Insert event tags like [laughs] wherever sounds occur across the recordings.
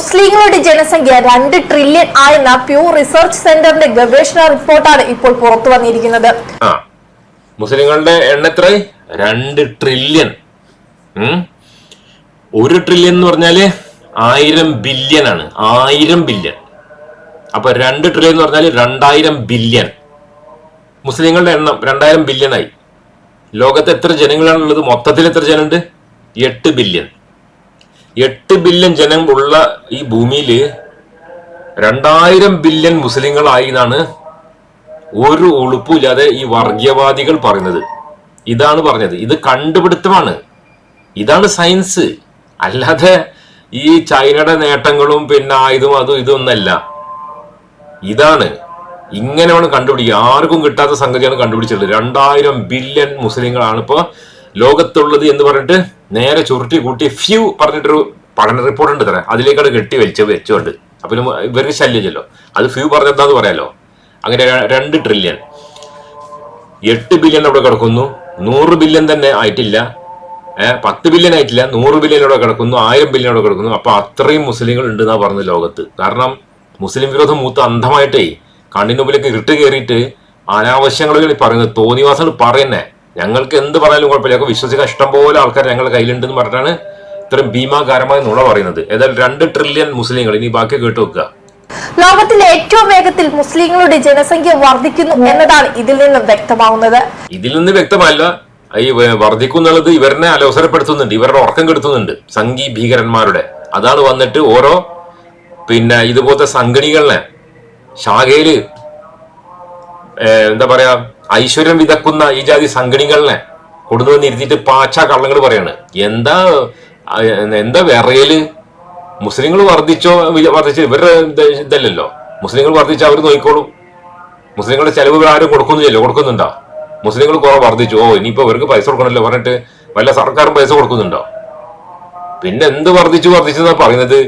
മുസ്ലിങ്ങളുടെ ജനസംഖ്യ രണ്ട് ട്രില്യൺ ആയെന്ന പ്യൂ റിസർച്ച് സെന്ററിന്റെ ഗവേഷണ റിപ്പോർട്ടാണ് ഇപ്പോൾ പുറത്തു വന്നിരിക്കുന്നത്. മുസ്ലിങ്ങളുടെ എണ്ണ എത്ര രണ്ട് ട്രില്യൺ. ഒരു ട്രില്യൺ എന്ന് പറഞ്ഞാൽ ആയിരം ബില്യൺ ആണ്. ആയിരം ബില്യൺ അപ്പൊ രണ്ട് ട്രില്യൺ എന്ന് പറഞ്ഞാൽ രണ്ടായിരം ബില്യൺ മുസ്ലിങ്ങളുടെ എണ്ണം രണ്ടായിരം ബില്യൺ ആയി. ലോകത്ത് എത്ര ജനങ്ങളാണുള്ളത്? മൊത്തത്തിൽ എത്ര ജനമുണ്ട്? എട്ട് ബില്യൺ എട്ട് ബില്യൺ ജനങ്ങൾ ഉള്ള ഈ ഭൂമിയിൽ രണ്ടായിരം ബില്യൺ മുസ്ലിങ്ങളായി എന്നാണ് ഒരു ഉളുപ്പില്ലാതെ ഈ വർഗീയവാദികൾ പറയുന്നത്. ഇതാണ് പറഞ്ഞത്. ഇത് കണ്ടുപിടുത്തമാണ്. ഇതാണ് സയൻസ്. അല്ലാതെ ഈ ചൈനയുടെ നേട്ടങ്ങളും പിന്നെ ആയുധം അതും ഇതൊന്നല്ല ഇതാണ്. ഇങ്ങനെ വേണം കണ്ടുപിടിക്കുക. ആർക്കും കിട്ടാത്ത സംഗതിയാണ് കണ്ടുപിടിച്ചിട്ടുള്ളത്. രണ്ടായിരം ബില്യൺ മുസ്ലിങ്ങളാണ് ഇപ്പോൾ ലോകത്തുള്ളത് എന്ന് പറഞ്ഞിട്ട് നേരെ ചുരുട്ടി കൂട്ടി ഫ്യൂ പറഞ്ഞിട്ടൊരു പഠന റിപ്പോർട്ട് ഉണ്ട് തരാം അതിലേക്കാണ് കെട്ടി വലിച്ച് വെച്ചുകൊണ്ട്. അപ്പം ഇവർക്ക് ശല്യമല്ലോ അത് ഫ്യൂ പറഞ്ഞെന്താന്ന് പറയാലോ? അങ്ങനെ രണ്ട് ട്രില്യൺ എട്ട് ബില്യൺ അവിടെ കിടക്കുന്നു. നൂറ് ബില്യൺ തന്നെ ആയിട്ടില്ല. ഏഹ് പത്ത് ബില്യൺ ആയിട്ടില്ല. നൂറ് ബില്യൺ അവിടെ കിടക്കുന്നു. ആയിരം ബില്യൺ അവിടെ കിടക്കുന്നു. അപ്പൊ അത്രയും മുസ്ലിങ്ങൾ ഉണ്ട് എന്നാ പറഞ്ഞത് ലോകത്ത്. കാരണം മുസ്ലിം വിരോധം മൂത്ത് അന്ധമായിട്ടേ കണ്ണിനുമ്പിലേക്ക് ഇട്ട് കയറിയിട്ട് അനാവശ്യങ്ങൾ പറയുന്നത് തോന്നിവാസങ്ങൾ പറയുന്നേ. ഞങ്ങൾക്ക് എന്ത് പറയാനും കുഴപ്പമില്ല. ഞങ്ങൾക്ക് വിശ്വസിക്കാൻ ഇഷ്ടംപോലെ ആൾക്കാർ ഞങ്ങളുടെ കയ്യിലുണ്ടെന്ന് പറഞ്ഞിട്ടാണ് ഇത്രയും ഭീമാകാരമായ നുണ പറയുന്നത്. ഏതായാലും രണ്ട് ട്രില്യൺ മുസ്ലിങ്ങൾ. ഇനി ബാക്കി കേട്ടു വെക്കുക ലോകത്തിലെ ഏറ്റവും വേഗത്തിൽ മുസ്ലിങ്ങളുടെ ജനസംഖ്യ വർദ്ധിക്കുന്നു എന്നതാണ് ഇതിൽ നിന്ന് വ്യക്തമാവുന്നത്. ഇതിൽ നിന്ന് വ്യക്തമല്ല. ഈ വർദ്ധിക്കുന്നുള്ളത് ഇവരെ അലോസരപ്പെടുത്തുന്നുണ്ട്. ഇവരുടെ ഉറക്കം കെടുത്തുന്നുണ്ട് സംഘി ഭീകരന്മാരുടെ. അതാണ് വന്നിട്ട് ഓരോ പിന്നെ ഇതുപോലത്തെ സംഘടികളെ ശാഖയിൽ എന്താ പറയാ ഐശ്വര്യം വിതക്കുന്ന ഈ ജാതി സംഘടികളിനെ കൊണ്ടുവന്ന് ഇരുത്തിയിട്ട് പാച്ച കള്ളങ്ങൾ പറയാണ്. എന്താ എന്താ വിറയൽ? മുസ്ലിങ്ങൾ വർദ്ധിച്ചോ വർദ്ധിച്ചു ഇവരുടെ ഇത് ഇതല്ലല്ലോ. മുസ്ലിങ്ങൾ വർദ്ധിച്ച അവർ നോക്കിക്കോളും. മുസ്ലിങ്ങളുടെ ചെലവ് ആരും കൊടുക്കുന്നില്ലല്ലോ കൊടുക്കുന്നുണ്ടോ? മുസ്ലിങ്ങൾ കുറെ വർദ്ധിച്ചു. ഓ ഇനിയിപ്പോ ഇവർക്ക് പൈസ കൊടുക്കണല്ലോ പറഞ്ഞിട്ട് വല്ല സർക്കാരും പൈസ കൊടുക്കുന്നുണ്ടോ? പിന്നെ എന്ത് വർദ്ധിച്ചു വർദ്ധിച്ചു എന്നാ പറയുന്നത്?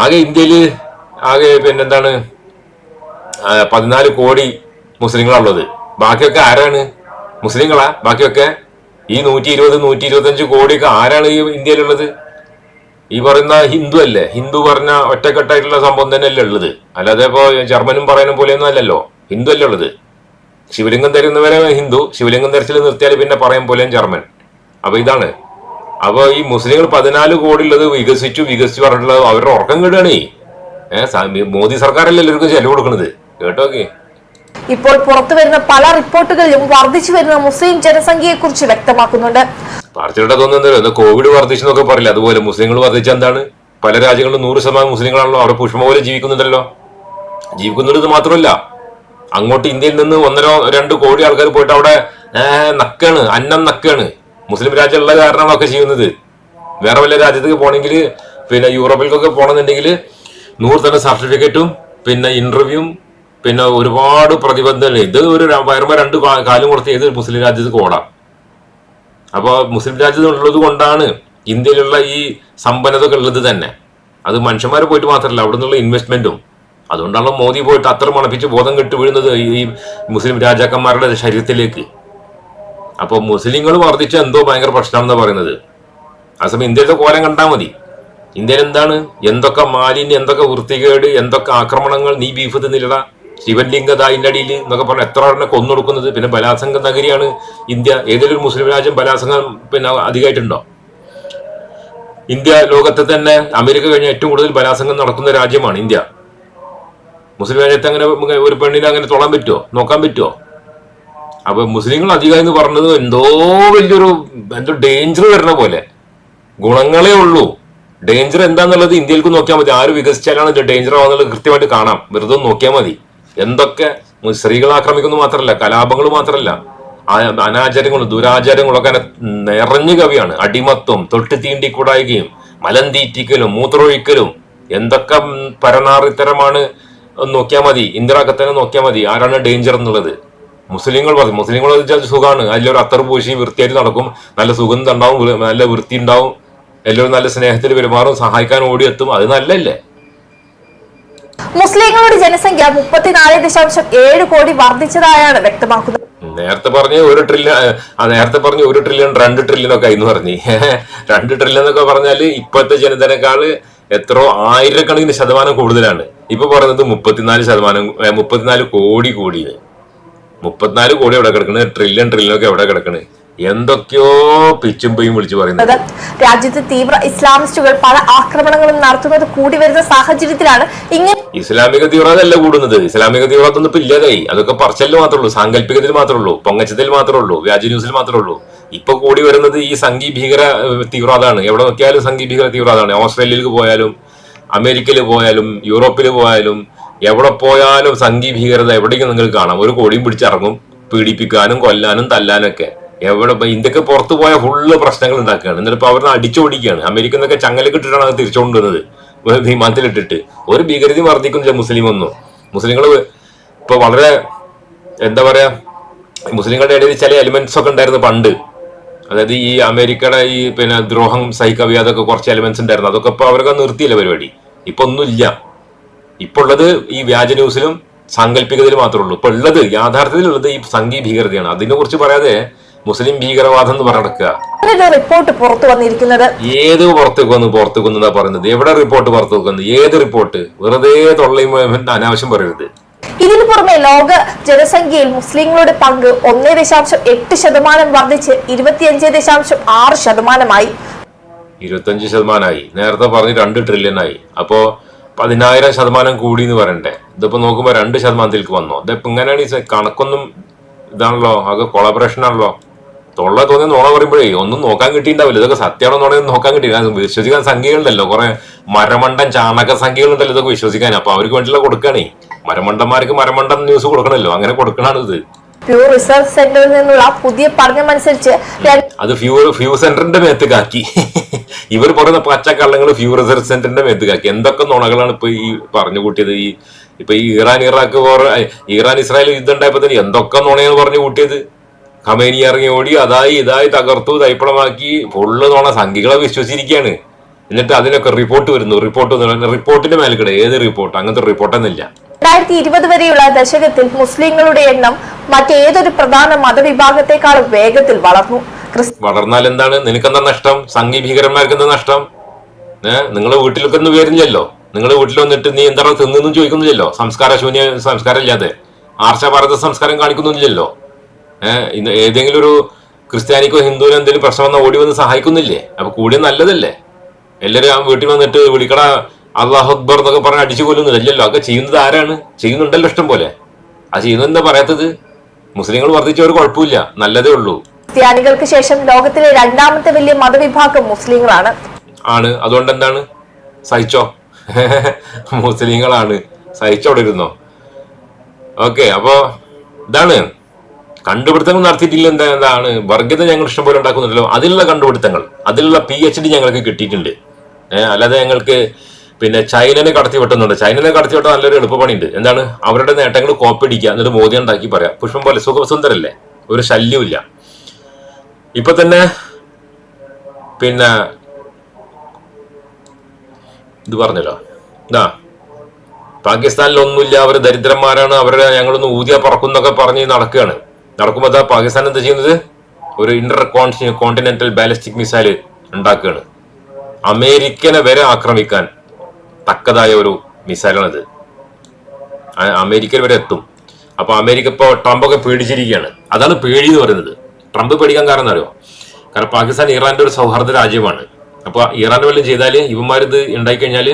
ആകെ ഇന്ത്യയിൽ ആകെ പിന്നെന്താണ് പതിനാല് കോടി മുസ്ലിങ്ങളാണുള്ളത്. ബാക്കിയൊക്കെ ആരാണ്? മുസ്ലിങ്ങളാ. ബാക്കിയൊക്കെ ഈ നൂറ്റി ഇരുപത് നൂറ്റി ഇരുപത്തഞ്ച് കോടിയൊക്കെ ആരാണ് ഈ ഇന്ത്യയിലുള്ളത്? ഈ പറയുന്ന ഹിന്ദു അല്ലേ? ഹിന്ദു പറഞ്ഞ ഒറ്റക്കെട്ടായിട്ടുള്ള സംഭവം തന്നെയല്ലേ ഉള്ളത്. അല്ലാതെ ഇപ്പോ ജർമ്മനും പറയുന്ന പോലെയൊന്നും അല്ലല്ലോ. ഹിന്ദു അല്ലേ ഉള്ളത്? ശിവലിംഗം തരുന്നവരെ ഹിന്ദു ശിവലിംഗം ധരിച്ചിൽ നിർത്തിയാൽ പിന്നെ പറയും പോലെയും ജർമ്മൻ. അപ്പൊ ഇതാണ്. അപ്പോൾ ഈ മുസ്ലിങ്ങൾ പതിനാല് കോടി ഉള്ളത് വികസിച്ചു വികസിച്ചു പറഞ്ഞിട്ടുള്ളത് അവരുടെ ഉറക്കം കേടുകയാണ്. മോദി സർക്കാരല്ലേ എല്ലാവർക്കും ചെലവ് കൊടുക്കുന്നത് കേട്ടോക്കെ ഇപ്പോൾ പുറത്തു വരുന്ന പല റിപ്പോർട്ടുകളിലും വർദ്ധിച്ചു വരുന്ന മുസ്ലിം ജനസംഖ്യയെ കുറിച്ച് വ്യക്തമാക്കുന്നുണ്ട്. പാർട്ടിയുടെ കോവിഡ് വർദ്ധിച്ചു എന്നൊക്കെ പറയില്ല? അതുപോലെ മുസ്ലിങ്ങൾ വർദ്ധിച്ച എന്താണ്? പല രാജ്യങ്ങളിലും നൂറ് ശതമാനം മുസ്ലിങ്ങളാണല്ലോ അവിടെ പുഷ്പ പോലെ ജീവിക്കുന്നുണ്ടല്ലോ. ജീവിക്കുന്നുണ്ട് മാത്രമല്ല അങ്ങോട്ട് ഇന്ത്യയിൽ നിന്ന് ഒന്നരോ രണ്ട് കോടി ആൾക്കാർ പോയിട്ട് അവിടെ നക്കാണ് അന്നം നക്കാണ്. മുസ്ലിം രാജ്യമുള്ള കാരണങ്ങളൊക്കെ ചെയ്യുന്നത്. വേറെ വല്ല രാജ്യത്തേക്ക് പോകണമെങ്കിൽ പിന്നെ യൂറോപ്പിലേക്കൊക്കെ പോകണമെന്നുണ്ടെങ്കിൽ നൂറ് തന്നെ സർട്ടിഫിക്കറ്റും പിന്നെ ഇന്റർവ്യൂവും പിന്നെ ഒരുപാട് പ്രതിബന്ധങ്ങൾ. ഇത് ഒരു വരുമ്പോ രണ്ട് കാലം കൊടുത്ത് ഏത് മുസ്ലിം രാജ്യത്ത് ഓടാം. അപ്പോൾ മുസ്ലിം രാജ്യത്തുള്ളത് കൊണ്ടാണ് ഇന്ത്യയിലുള്ള ഈ സമ്പന്നത ഒക്കെ ഉള്ളത് തന്നെ. അത് മനുഷ്യന്മാരെ പോയിട്ട് മാത്രമല്ല അവിടെ നിന്നുള്ള ഇൻവെസ്റ്റ്മെന്റും അതുകൊണ്ടാണ് മോദി പോയിട്ട് അത്ര മണപ്പിച്ച് ബോധം കെട്ട് വീഴുന്നത് ഈ മുസ്ലിം രാജാക്കന്മാരുടെ ശരീരത്തിലേക്ക്. അപ്പോൾ മുസ്ലിങ്ങൾ വർദ്ധിച്ച എന്തോ ഭയങ്കര പ്രശ്നമാണെന്ന് പറയുന്നത്. ആ സമയം ഇന്ത്യയിലെ കോലം കണ്ടാൽ മതി. ഇന്ത്യയിൽ എന്താണ്? എന്തൊക്കെ മാലിന്യം എന്തൊക്കെ വൃത്തികേട് എന്തൊക്കെ ആക്രമണങ്ങൾ നീ ബീഫ് തിന്നില്ലട. ശിവലിംഗ അതിന്റെ അടിയിൽ എന്നൊക്കെ പറഞ്ഞ് എത്ര എണ്ണം കൊന്നൊടുക്കുന്നത്? പിന്നെ ബലാത്സംഗ നഗരിയാണ് ഇന്ത്യ. ഏതെങ്കിലും മുസ്ലിം രാജ്യം ബലാത്സംഗം പിന്നെ അധികമായിട്ടുണ്ടോ ഇന്ത്യ ലോകത്തെ തന്നെ അമേരിക്ക കഴിഞ്ഞ ഏറ്റവും കൂടുതൽ ബലാസംഗം നടക്കുന്ന രാജ്യമാണ് ഇന്ത്യ. മുസ്ലിം രാജ്യത്ത് അങ്ങനെ ഒരു പെണ്ണിനെ അങ്ങനെ തൊടാൻ പറ്റുമോ നോക്കാൻ പറ്റുമോ അപ്പൊ മുസ്ലിങ്ങൾ അധികം എന്ന് പറഞ്ഞത് എന്തോ വലിയൊരു എന്തോ ഡേഞ്ചർ വരുന്ന പോലെ. ഗുണങ്ങളേ ഉള്ളൂ. ഡേഞ്ചർ എന്താന്നുള്ളത് ഇന്ത്യയിലേക്ക് നോക്കിയാൽ മതി. ആര് വികസിച്ചാലാണ് ഡേഞ്ചർ ആവുന്നുള്ളത് കൃത്യമായിട്ട് കാണാം. വെറുതെ നോക്കിയാൽ മതി. എന്തൊക്കെ സ്ത്രീകളെ ആക്രമിക്കുന്നു മാത്രമല്ല കലാപങ്ങൾ മാത്രമല്ല അനാചാരങ്ങളും ദുരാചാരങ്ങളും ഒക്കെ നിറഞ്ഞു കവിയാണ്. അടിമത്വം തൊട്ട് തീണ്ടി കൂടായികയും മലം തീറ്റിക്കലും മൂത്രമൊഴിക്കലും എന്തൊക്കെ പരനാറിത്തരമാണ് നോക്കിയാൽ മതി. ഇന്ദിരാക്കത്തനെ നോക്കിയാൽ മതി. ആരാണ് ഡേഞ്ചർ എന്നുള്ളത്? മുസ്ലിങ്ങൾ പറയും. മുസ്ലിങ്ങൾ വെച്ചാൽ സുഖമാണ് അതിലൊരു അത്തർ പൂശി വൃത്തിയായിട്ട് നടക്കും. നല്ല സുഗന്ധം ഉണ്ടാവും നല്ല വൃത്തി ഉണ്ടാവും എല്ലാവരും നല്ല സ്നേഹത്തിൽ പെരുമാറും സഹായിക്കാൻ ഓടിയെത്തും. അത് നല്ലല്ലേ മുസ്ലിങ്ങളുടെ ജനസംഖ്യ മുപ്പത്തിനാല് ദശാംശം ഏഴ് കോടി വർദ്ധിച്ചതായാണ് വ്യക്തമാക്കുന്നത്. നേരത്തെ പറഞ്ഞ ഒരു ട്രില്യൺ നേരത്തെ പറഞ്ഞ ഒരു ട്രില്യൺ രണ്ട് ട്രില്യൺ ഒക്കെ ആയിരുന്നു പറഞ്ഞു. [laughs] രണ്ട് ട്രില്യൺ എന്നൊക്കെ പറഞ്ഞാൽ ഇപ്പോഴത്തെ ജനതനേക്കാൾ എത്രയോ ആയിരക്കണക്കിന് ശതമാനം കൂടുതലാണ്. ഇപ്പൊ പറയുന്നത് മുപ്പത്തിനാല് ശതമാനം മുപ്പത്തിനാല് കോടി കോടി. മുപ്പത്തിനാല് കോടി എവിടെ കിടക്കണ്? ട്രില്യൺ ട്രില്യൺ ഒക്കെ എവിടെ കിടക്കണ്? എന്തൊക്കെയോ പിച്ചും പൊയും വിളിച്ചു പറയുന്നത്. രാജ്യത്ത് തീവ്ര ഇസ്ലാമിസ്റ്റുകൾ പല ആക്രമണങ്ങളും നടത്തുന്നത് കൂടി വരുന്ന സാഹചര്യത്തിലാണ് ഇങ്ങനെ ഇസ്ലാമിക തീവ്രതല്ല കൂടുന്നത്. ഇസ്ലാമിക തീവ്രത ഒന്നും ഇപ്പൊ ഇല്ലാതായി. അതൊക്കെ പറച്ചലിൽ മാത്രമേ ഉള്ളൂ സാങ്കല്പികത്തിൽ മാത്രമേ ഉള്ളൂ പൊങ്ങച്ചത്തിൽ മാത്രമേ ഉള്ളൂ വ്യാജ ന്യൂസിൽ മാത്രമേ ഉള്ളൂ. ഇപ്പൊ കൂടി വരുന്നത് ഈ സംഘി ഭീകര തീവ്രവാദമാണ് എവിടെ നോക്കിയാലും സംഘി ഭീകര തീവ്രവാദമാണ് ഓസ്ട്രേലിയയിൽ പോയാലും അമേരിക്കയിൽ പോയാലും യൂറോപ്പിൽ പോയാലും എവിടെ പോയാലും സംഘി ഭീകരത എവിടേക്കും നിങ്ങൾക്ക് കാണാം. ഒരു കോടിയും പിടിച്ചിറങ്ങും പീഡിപ്പിക്കാനും കൊല്ലാനും തല്ലാനൊക്കെ. എവിടെ ഇന്ത്യയ്ക്ക് പുറത്തു പോയ ഫുള്ള് പ്രശ്നങ്ങൾ ഉണ്ടാക്കുകയാണ്. എന്നിട്ട് ഇപ്പൊ അവരെ അടിച്ചോടിക്കുകയാണ്. അമേരിക്ക എന്നൊക്കെ ചങ്ങലക്ക് ഇട്ടിട്ടാണ് അത് തിരിച്ചുകൊണ്ടുവന്നത്. ഒരു വിമാനത്തിലിട്ടിട്ട്. ഒരു ഭീകരതയും വർദ്ധിക്കുന്നില്ല മുസ്ലിം ഒന്നും മുസ്ലിങ്ങൾ ഇപ്പൊ വളരെ എന്താ പറയാ മുസ്ലിങ്ങളുടെ ഇടയിൽ ചില എലിമെന്റ്സ് ഒക്കെ ഉണ്ടായിരുന്നു പണ്ട്. അതായത് ഈ അമേരിക്കയുടെ ഈ പിന്നെ ദ്രോഹം സഹിക്കവി അതൊക്കെ കുറച്ച് എലിമെന്റ്സ് ഉണ്ടായിരുന്നു. അതൊക്കെ ഇപ്പൊ അവരൊക്കെ നിർത്തിയില്ല പരിപാടി? ഇപ്പൊ ഒന്നുമില്ല ഇപ്പൊ ഉള്ളത് ഈ വ്യാജ ന്യൂസിലും സാങ്കല്പികതയിൽ മാത്രമേ ഉള്ളൂ. ഇപ്പൊ ഉള്ളത് യാഥാർത്ഥ്യത്തിലുള്ളത് ഈ സംഘീ ഭീകരതയാണ്. അതിനെ കുറിച്ച് പറയാതെ മുസ്ലിം ഭീകരവാദം എന്ന് പറഞ്ഞെടുക്കുക. റിപ്പോർട്ട് പുറത്തു വന്നിരിക്കുന്നത് ഏത് പുറത്തേക്ക് വന്നു പുറത്തേക്ക് വന്നു എന്നാ പറയുന്നത്? എവിടെ റിപ്പോർട്ട് പുറത്തേക്ക് വെക്കുന്നത്? ഏത് റിപ്പോർട്ട് വെറുതെ തൊള്ളയും അനാവശ്യം പറയരുത്. ഇതിനു പുറമെ ലോക ജനസംഖ്യയിൽ മുസ്ലിങ്ങളുടെ പങ്ക് ഒന്നേ ദശാംശം എട്ട് ശതമാനം വർദ്ധിച്ച് ഇരുപത്തിയഞ്ച് ദശാംശം ആറ് ശതമാനമായി. ഇരുപത്തഞ്ച് ശതമാനമായി. നേരത്തെ പറഞ്ഞ് രണ്ട് ട്രില്യൺ ആയി. അപ്പോ പതിനായിരം ശതമാനം കൂടി എന്ന് പറയണ്ടേ? ഇതിപ്പോ നോക്കുമ്പോ രണ്ട് ശതമാനത്തിലേക്ക് വന്നു. ഇതിപ്പോ ഇങ്ങനെയാണ് ഈ കണക്കൊന്നും ഇതാണല്ലോ? അത് കൊളാബറേഷൻ ആണല്ലോ? തൊള്ള തോന്നിയ നോണ പറയുമ്പോഴേ ഒന്നും നോക്കാൻ കിട്ടിയിട്ടുണ്ടാവില്ല ഇതൊക്കെ സത്യമാണെന്ന് നോക്കാൻ കിട്ടിയില്ല. വിശ്വസിക്കാൻ സംഖ്യകളുണ്ടല്ലോ. കുറെ മരമണ്ടൻ ചാണക സംഖ്യകളുണ്ടല്ലോ ഇതൊക്കെ വിശ്വസിക്കാൻ. അപ്പൊ അവർക്ക് വേണ്ടിയുള്ള കൊടുക്കണേ. മരമണ്ടന്മാർക്ക് മരമണ്ടൻ ന്യൂസ് കൊടുക്കണല്ലോ അങ്ങനെ കൊടുക്കണാണ് ഇത്. പ്യൂർ റിസർച്ച് സെന്ററിൽ നിന്നുള്ള പുതിയ പഠനമനുസരിച്ച് അത് ഫ്യൂ ഫ്യൂ സെന്ററിന്റെ മേത്തുകാക്കി ഇവർ പറയുന്ന പച്ചക്കള്ളങ്ങൾ ഫ്യൂ റിസർച്ച് സെന്ററിന്റെ മേത്തുകാക്കി എന്തൊക്കെ നുണകളാണ് ഇപ്പൊ ഈ പറഞ്ഞു കൂട്ടിയത്? ഈ ഇപ്പൊ ഈ ഇറാൻ ഇറാഖ് ഇറാൻ ഇസ്രായേൽ യുദ്ധം ഉണ്ടായപ്പോ തന്നെ എന്തൊക്കെ നുണയാണ് പറഞ്ഞു കൂട്ടിയത്? ഖമേനി ഇറങ്ങി ഓടി അതായി ഇതായി തകർത്തു തൈപ്പളമാക്കി ഫുള്ള് നോണ സംഘികളെ വിശ്വസിച്ചിരിക്കുകയാണ് എന്നിട്ട് അതിനൊക്കെ റിപ്പോർട്ട് വരുന്നു. റിപ്പോർട്ട് റിപ്പോർട്ടിന്റെ മേൽക്കിടെ ഏത് റിപ്പോർട്ട് അങ്ങനത്തെ റിപ്പോർട്ടൊന്നുമില്ല രണ്ടായിരത്തി ഇരുപത് വരെയുള്ള ദശകത്തിൽ മുസ്ലിങ്ങളുടെ എണ്ണം മറ്റേതൊരു പ്രധാന മതവിഭാഗത്തെക്കാളും വേഗത്തിൽ വളർന്നു. വളർന്നാൽ എന്താണ്? നിനക്കെന്താ നഷ്ടം? സംഘി ഭീകരന്മാർക്ക് എന്താ നഷ്ടം? ഏഹ് നിങ്ങളെ വീട്ടിലൊക്കെ ഒന്നും വരുന്നില്ലല്ലോ നിങ്ങളെ വീട്ടിൽ വന്നിട്ട് നീ എന്താണ് തിന്നു ചോദിക്കുന്നില്ലല്ലോ? സംസ്കാര ശൂന്യ സംസ്കാരം ഇല്ലാതെ ആർഷ ഭാരത സംസ്കാരം കാണിക്കുന്നില്ലല്ലോ? ഇന്ന് ഏതെങ്കിലും ഒരു ക്രിസ്ത്യാനിക്കോ ഹിന്ദുവിനോ എന്തെങ്കിലും പ്രശ്നം വന്നാൽ ഓടി വന്ന് സഹായിക്കുന്നില്ലേ? അപ്പൊ കൂടിയ നല്ലതല്ലേ? എല്ലാവരും ആ വീട്ടിൽ വന്നിട്ട് വിളിക്കട അള്ളാഹു അക്ബർ എന്നൊക്കെ പറഞ്ഞ് അടിച്ചു കൊല്ലുന്നില്ല ഇല്ലല്ലോ അതൊക്കെ ചെയ്യുന്നത് ആരാണ്? ചെയ്യുന്നുണ്ടല്ലോ ഇഷ്ടം പോലെ. ആ ചെയ്യുന്നത് എന്താ പറയാത്തത്? മുസ്ലിങ്ങൾ വർദ്ധിച്ച ഒരു കുഴപ്പമില്ല. നല്ലതേ ഉള്ളൂ. ക്രിസ്ത്യാനികൾക്ക് ശേഷം ലോകത്തിലെ രണ്ടാമത്തെ വലിയ മതവിഭാഗം മുസ്ലിങ്ങളാണ്. ആണ്. അതുകൊണ്ട് എന്താണ്? സഹിച്ചോ? [laughs] മുസ്ലിങ്ങളാണ്. സഹിച്ചോടെ ഇരുന്നോ ഓക്കെ അപ്പോ ഇതാണ്. കണ്ടുപിടുത്തങ്ങൾ നടത്തിയിട്ടില്ല എന്താ എന്താണ്? വർഗീയത ഞങ്ങൾ ഇഷ്ടംപോലെ ഉണ്ടാക്കുന്നുണ്ടല്ലോ. അതിലുള്ള കണ്ടുപിടുത്തങ്ങൾ അതിലുള്ള പി എച്ച് ഡി ഞങ്ങൾക്ക് കിട്ടിയിട്ടുണ്ട്. അല്ലാതെ ഞങ്ങൾക്ക് പിന്നെ ചൈനനെ കടത്തി വെട്ടുന്നുണ്ട്. ചൈനനെ കടത്തി വെട്ടാൻ നല്ലൊരു എളുപ്പപ്പണിയുണ്ട്. എന്താണ്? അവരുടെ നേട്ടങ്ങൾ കോപ്പി അടിക്കുക. എന്നിട്ട് മോദി ഉണ്ടാക്കി പറയാം. പുഷ്പം പോലെ സുഖസുന്ദരല്ലേ? ഒരു ശല്യമില്ല ഇപ്പൊ തന്നെ പിന്നെ ഇത് പറഞ്ഞല്ലോ. ഇതാ പാകിസ്ഥാനിലൊന്നുമില്ല. അവർ ദരിദ്രന്മാരാണ്. അവരെ ഞങ്ങളൊന്ന് ഊതിയ പറക്കുന്നൊക്കെ പറഞ്ഞ് നടക്കുകയാണ്. നടക്കുമ്പോൾ അതാ പാകിസ്ഥാൻ എന്താ ചെയ്യുന്നത്? ഒരു ഇന്റർ കോണ്ടിനെന്റൽ ബാലിസ്റ്റിക് മിസൈൽ ഉണ്ടാക്കുകയാണ്. അമേരിക്കനെ വരെ ആക്രമിക്കാൻ തക്കതായ ഒരു മിസൈലാണിത് അമേരിക്കൻ വരെ എത്തും. അപ്പൊ അമേരിക്ക ഇപ്പോ ട്രംപൊക്കെ പേടിച്ചിരിക്കുകയാണ്. അതാണ് പേടി എന്ന് പറയുന്നത്. ട്രംപ് പേടിക്കാൻ കാരണം അറിയോ? കാരണം പാകിസ്ഥാൻ ഇറാന്റെ ഒരു സൗഹാർദ്ദ രാജ്യമാണ്. അപ്പൊ ഇറാൻ വല്ലതും ചെയ്താൽ ഇവന്മാരിത് കഴിഞ്ഞാൽ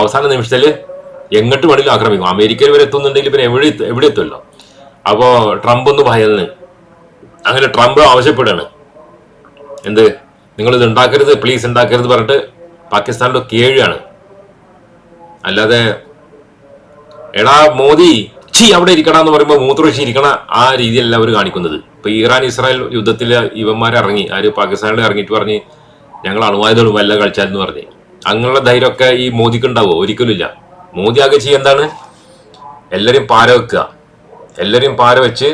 അവസാന നിമിഷത്തിൽ എങ്ങോട്ട് വേണമെങ്കിലും ആക്രമിക്കും. അമേരിക്കയിൽ വരെ എത്തുന്നുണ്ടെങ്കിൽ പിന്നെ എവിടെ എവിടെ എത്തുമല്ലോ അപ്പോ ട്രംപ് ഒന്ന് ഭയന്ന്. അങ്ങനെ ട്രംപ് ആവശ്യപ്പെടുകയാണ് എന്ത്? നിങ്ങൾ ഇത് ഉണ്ടാക്കരുത് പ്ലീസ് ഉണ്ടാക്കരുത് പറഞ്ഞിട്ട് പാകിസ്ഥാനിലോ കേഴാണ് അല്ലാതെ എടാ മോദി ചി അവിടെ ഇരിക്കണ എന്ന് പറയുമ്പോൾ മൂത്രമൊഴിച്ച് ഇരിക്കണ ആ രീതിയല്ല അവർ കാണിക്കുന്നത്. ഇപ്പൊ ഇറാൻ ഇസ്രായേൽ യുദ്ധത്തിൽ ഇവന്മാർ ഇറങ്ങി ആര് പാകിസ്ഥാനിൽ ഇറങ്ങിയിട്ട് പറഞ്ഞ് ഞങ്ങൾ അണുവായുധങ്ങളും വല്ല കളിച്ചാലെന്ന് പറഞ്ഞ്. അങ്ങനെയുള്ള ധൈര്യമൊക്കെ ഈ മോദിക്ക് ഉണ്ടാവോ? ഒരിക്കലും ഇല്ല. മോദി ആകെ ചെയ്യുക എന്താണ്? എല്ലാവരും പാര വെക്കുക. എല്ലാവരെയും പാര വെച്ച്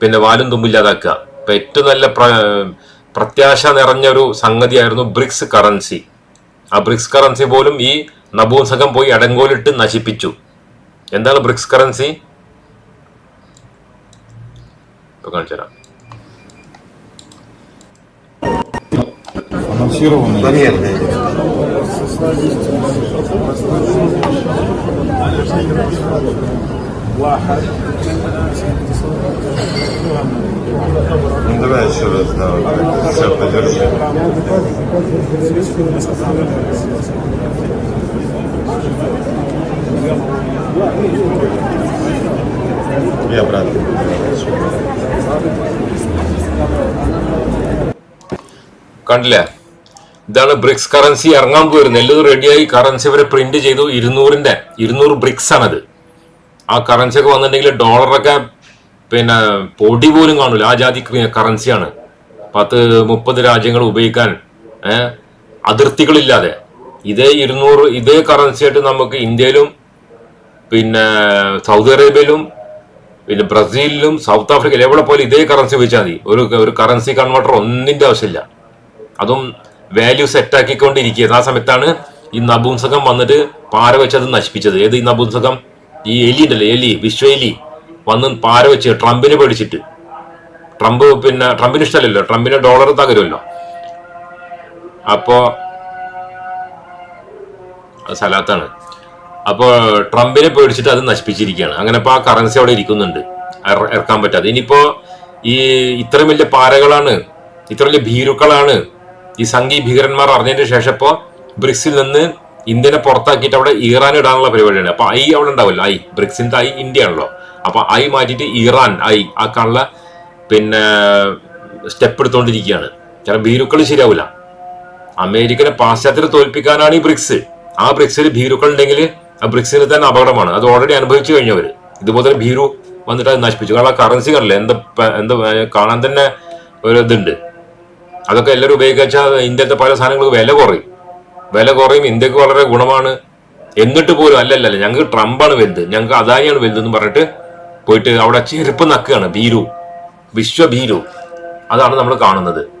പിന്നെ വാലും തുമ്പില്ലാതാക്കുക ഇപ്പം ഏറ്റവും നല്ല പ്രത്യാശ നിറഞ്ഞൊരു സംഗതിയായിരുന്നു ബ്രിക്സ് കറൻസി. ആ ബ്രിക്സ് കറൻസി പോലും ഈ നപൂംസകം പോയി അടങ്കോലിട്ട് നശിപ്പിച്ചു. എന്താണ് ബ്രിക്സ് കറൻസി? കാണിച്ചു Планирование. Ну, давай еще раз, да, вот так. Все, подержи. И обратно. കണ്ടില്ലേ ഇതാണ് ബ്രിക്സ് കറൻസി ഇറങ്ങാൻ പോയിരുന്നത് എല്ലാം റെഡിയായി കറൻസി അവരെ പ്രിന്റ് ചെയ്തു ഇരുന്നൂറിന്റെ ഇരുന്നൂറ് ബ്രിക്സ് ആണത് ആ കറൻസി ഒക്കെ വന്നിട്ടുണ്ടെങ്കിൽ ഡോളറൊക്കെ പിന്നെ പൊടി പോലും കാണൂല ആ ജാതി കറൻസിയാണ് പത്ത് മുപ്പത് രാജ്യങ്ങൾ ഉപയോഗിക്കാൻ അതിർത്തികളില്ലാതെ. ഇതേ ഇരുന്നൂറ് ഇതേ കറൻസി ആയിട്ട് നമുക്ക് ഇന്ത്യയിലും പിന്നെ സൗദി അറേബ്യയിലും പിന്നെ ബ്രസീലിലും സൗത്ത് ആഫ്രിക്കയിലും എവിടെ പോലും ഇതേ കറൻസി ഉപയോഗിച്ചാൽ മതി. ഒരു ഒരു കറൻസി കൺവെർട്ടർ ഒന്നിന്റെ ആവശ്യമില്ല. അതും വാല്യൂ സെറ്റ് ആക്കിക്കൊണ്ടിരിക്കുന്നത് ആ സമയത്താണ് ഈ നപുംസകം വന്നിട്ട് പാര വെച്ചത് നശിപ്പിച്ചത്. ഏത് ഈ നപുംസകം? ഈ എലി ഉണ്ടല്ലോ എലി വിശ്വ എലി. വന്ന് പാര വെച്ച് ട്രംപിനെ പേടിച്ചിട്ട്. ട്രംപ് പിന്നെ ട്രംപിന് ഇഷ്ടമല്ലല്ലോ ട്രംപിന് ഡോളർ തകരുമല്ലോ അപ്പോ സ്ഥലത്താണ് അപ്പോ ട്രംപിനെ പേടിച്ചിട്ട് അത് നശിപ്പിച്ചിരിക്കുകയാണ്. അങ്ങനെ ഇപ്പൊ ആ കറൻസി അവിടെ ഇരിക്കുന്നുണ്ട്. ഇറ- ഇറക്കാൻ പറ്റാതെ. ഇനിയിപ്പോ ഈ ഇത്രയും വലിയ പാരകളാണ് ഇത്ര വലിയ ഭീരുക്കളാണ് ഈ സംഘീ ഭീകരന്മാർ അറിഞ്ഞതിന് ശേഷം ഇപ്പോ ബ്രിക്സിൽ നിന്ന് ഇന്ത്യനെ പുറത്താക്കിയിട്ട് അവിടെ ഇറാൻ ഇടാനുള്ള പരിപാടിയാണ്. അപ്പൊ ഐ അവിടെ ഉണ്ടാവില്ല. ഐ ബ്രിക്സിന്റെ ഐ ഇന്ത്യ ആണല്ലോ അപ്പൊ ഐ മാറ്റിയിട്ട് ഇറാൻ ഐ ആക്കാനുള്ള പിന്നെ സ്റ്റെപ്പ് എടുത്തുകൊണ്ടിരിക്കുകയാണ് കാരണം ഭീരുക്കൾ ശരിയാവില്ല. അമേരിക്കനെ പാശ്ചാത്യരെ തോൽപ്പിക്കാനാണ് ഈ ബ്രിക്സ്. ആ ബ്രിക്സിൽ ഭീരുക്കൾ ഉണ്ടെങ്കിൽ ആ ബ്രിക്സിന് തന്നെ അപകടമാണ്. അത് ഓൾറെഡി അനുഭവിച്ചു കഴിഞ്ഞവര്. ഇതുപോലെ ഭീരു വന്നിട്ട് അത് നശിപ്പിച്ചു. കാരണം ആ കറൻസി കണ്ടില്ല? എന്താ എന്താ കാണാൻ തന്നെ ഒരു ഇതുണ്ട്. അതൊക്കെ എല്ലാവരും ഉപയോഗിച്ചാൽ ഇന്ത്യത്തെ പല സാധനങ്ങൾക്ക് വില കുറയും. വില കുറയും ഇന്ത്യയ്ക്ക് വളരെ ഗുണമാണ്. എന്നിട്ട് പോലും അല്ലല്ല ഞങ്ങൾക്ക് ട്രംപാണ് വലുത്. ഞങ്ങൾക്ക് അദാനിയാണ് വലുത് എന്ന് പറഞ്ഞിട്ട് പോയിട്ട് അവിടെ ചെരുപ്പ് നക്കുകയാണ് ഭീരു. വിശ്വഭീരു. അതാണ് നമ്മൾ കാണുന്നത്.